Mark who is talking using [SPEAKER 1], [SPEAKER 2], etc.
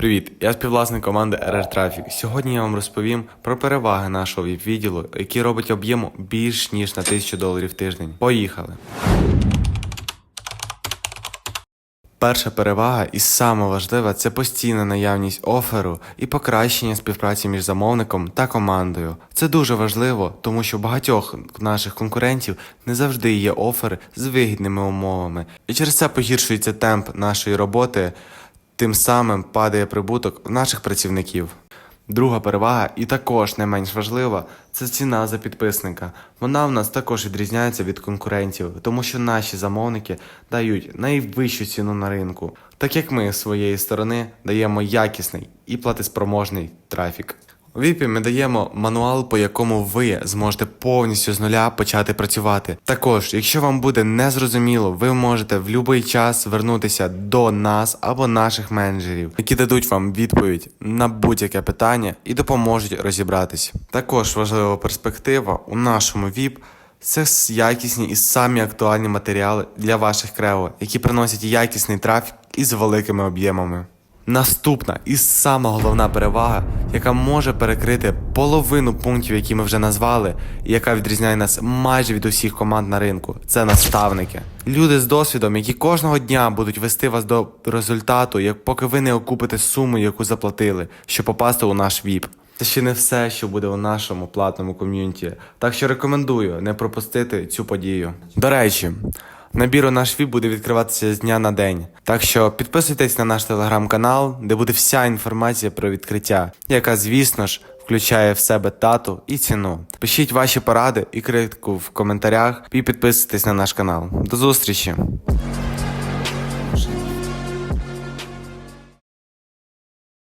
[SPEAKER 1] Привіт, я співвласник команди RR Traffic. Сьогодні я вам розповім про переваги нашого відділу, який робить об'єм більш ніж на 1000 доларів в тиждень. Поїхали! Перша перевага і саме важлива це постійна наявність оферу і покращення співпраці між замовником та командою. Це дуже важливо, тому що багатьох наших конкурентів не завжди є офери з вигідними умовами, і через це погіршується темп нашої роботи, тим самим падає прибуток наших працівників. Друга перевага, і також не менш важлива, це ціна за підписника. Вона в нас також відрізняється від конкурентів, тому що наші замовники дають найвищу ціну на ринку, так як ми з своєї сторони даємо якісний і платиспроможний трафік. VIP ми даємо мануал, по якому ви зможете повністю з нуля почати працювати. Також, якщо вам буде незрозуміло, ви можете в будь-який час звернутися до нас або наших менеджерів, які дадуть вам відповідь на будь-яке питання і допоможуть розібратись. Також важлива перспектива у нашому VIP – це якісні і самі актуальні матеріали для ваших крео, які приносять якісний трафік із великими об'ємами. Наступна і сама головна перевага, яка може перекрити половину пунктів, які ми вже назвали, і яка відрізняє нас майже від усіх команд на ринку, це наставники. Люди з досвідом, які кожного дня будуть вести вас до результату, як поки ви не окупите суму, яку заплатили, щоб попасти у наш ВІП. Це ще не все, що буде у нашому платному ком'юніті. Так що рекомендую не пропустити цю подію. До речі, набір у наш ВІП буде відкриватися з дня на день. Так що підписуйтесь на наш телеграм-канал, де буде вся інформація про відкриття, яка, звісно ж, включає в себе тату і ціну. Пишіть ваші поради і критику в коментарях і підписуйтесь на наш канал. До зустрічі!